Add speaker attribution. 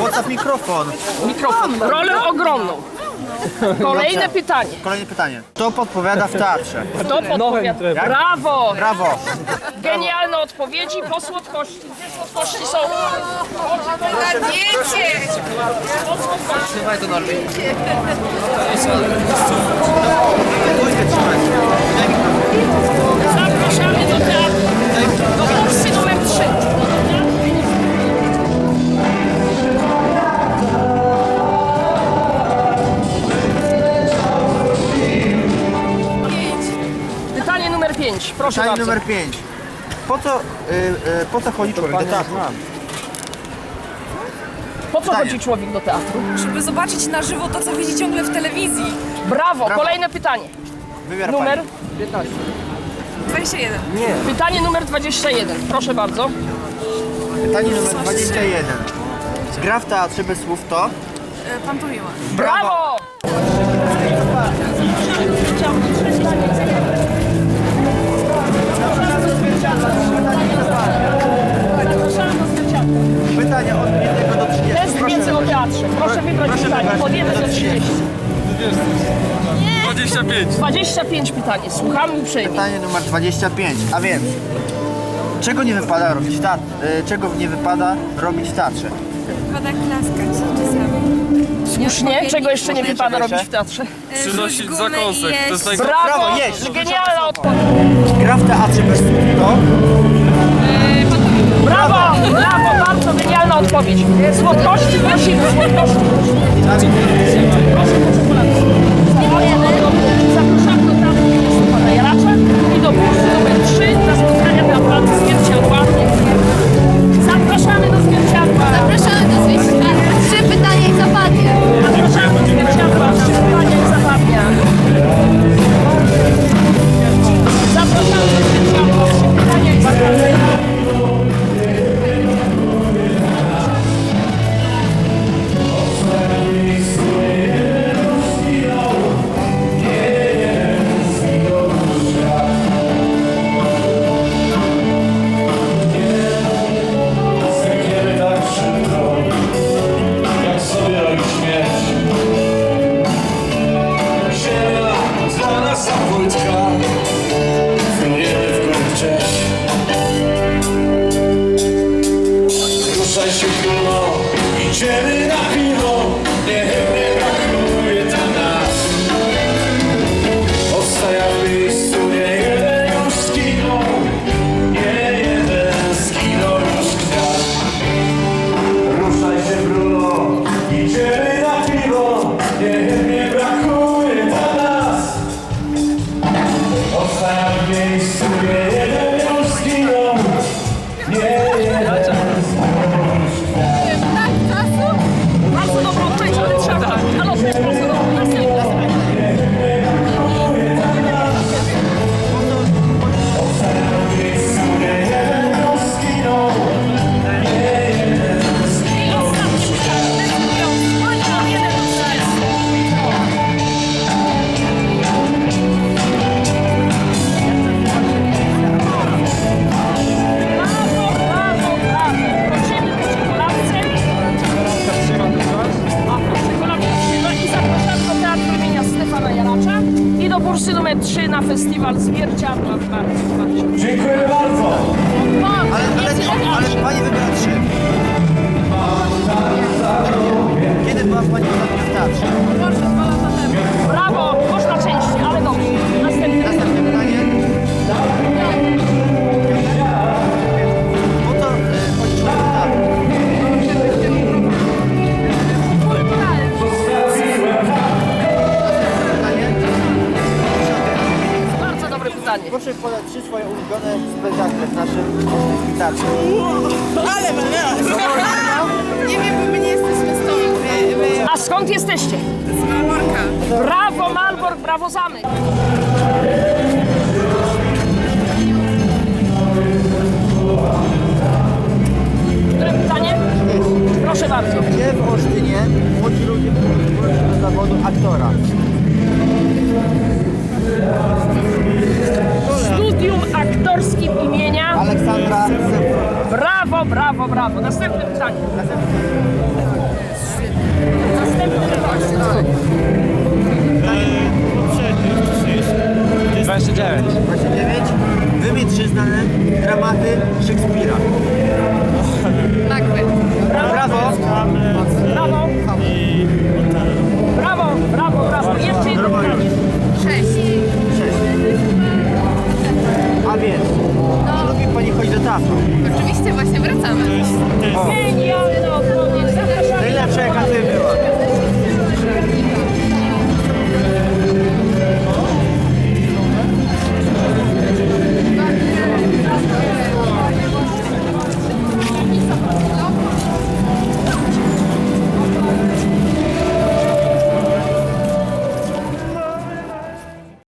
Speaker 1: What's mikrofon?
Speaker 2: Mikrofon. Rolę ogromną. Kolejne pytanie.
Speaker 1: Kolejne pytanie. Kto podpowiada w teatrze?
Speaker 2: Kto podpowiada? Brawo!
Speaker 1: Brawo.
Speaker 2: Genialne odpowiedzi po słodkości. Gdzie słodkości są?
Speaker 3: Wiecie!
Speaker 2: Po słodkości. Zapraszamy 5. Proszę
Speaker 1: Pytanie
Speaker 2: bardzo.
Speaker 1: numer 5. Po co, y, y, po co chodzi człowiek do teatru?
Speaker 2: Po co
Speaker 1: Pytanie.
Speaker 2: chodzi człowiek do teatru?
Speaker 3: Żeby zobaczyć na żywo to, co widzi ciągle w telewizji.
Speaker 2: Brawo.
Speaker 1: Brawo.
Speaker 2: Kolejne pytanie.
Speaker 1: Wybiera
Speaker 2: Numer?
Speaker 1: pani.
Speaker 3: 21.
Speaker 2: Pytanie numer 21. Proszę bardzo.
Speaker 1: Pytanie numer 21. Gra w teatrze bez słów to?
Speaker 3: E, Pantomima.
Speaker 2: Brawo!
Speaker 1: Od 1 do 30.
Speaker 4: 25.
Speaker 2: 25 pytanie. Słuchamy uprzejmie.
Speaker 1: Pytanie numer 25. A więc, czego nie wypada robić w teatrze? Czego nie wypada robić w teatrze?
Speaker 3: Wypada klaskać czasami.
Speaker 2: Słusznie. Czego jeszcze nie
Speaker 1: Słusznie,
Speaker 2: wypada
Speaker 1: czego
Speaker 2: robić
Speaker 1: jeszcze?
Speaker 2: w teatrze?
Speaker 4: Przynosić
Speaker 3: Rzuć
Speaker 4: zakąsek.
Speaker 3: i
Speaker 4: To jest
Speaker 3: jeść.
Speaker 4: naj...
Speaker 2: Brawo! Genialna odpowiedź.
Speaker 1: Gra w teatrze bez słów to?
Speaker 2: Brawo! Brawo! Odpowiedź. Słodkości prosimy. Słodkości do bursy numer 3 na festiwal Zwierciadła w marcu.
Speaker 5: Dziękuję bardzo.
Speaker 1: Ale, ale, ale pani wybiera 3. Kiedy była pani ostatnio w teatrze?
Speaker 2: Brawo, można częściej,
Speaker 1: swoje ulubione spektakle w naszym teatrze.
Speaker 3: Nie wiem, bo my nie jesteśmy stąd. My, my
Speaker 2: A skąd jesteście?
Speaker 3: z Malborka.
Speaker 2: Brawo Malbork, brawo Zamek. Które pytanie? Proszę bardzo.
Speaker 1: Gdzie w Olsztynie młodzi ludzie próbują się do zawodu aktora?
Speaker 2: Brawo. Następne pytanie. Następne pytanie.
Speaker 5: 29.
Speaker 1: 29. Wymień trzy znane dramaty Szekspira.
Speaker 3: Macbeth.
Speaker 1: Brawo!
Speaker 2: Brawo. Brawo, brawo, brawo. Jeszcze jedno pytanie.
Speaker 3: Sześć.
Speaker 1: Sześć. A więc, lubi Pani chodzić do teatru?
Speaker 3: Oczywiście właśnie wracamy.
Speaker 2: Oh.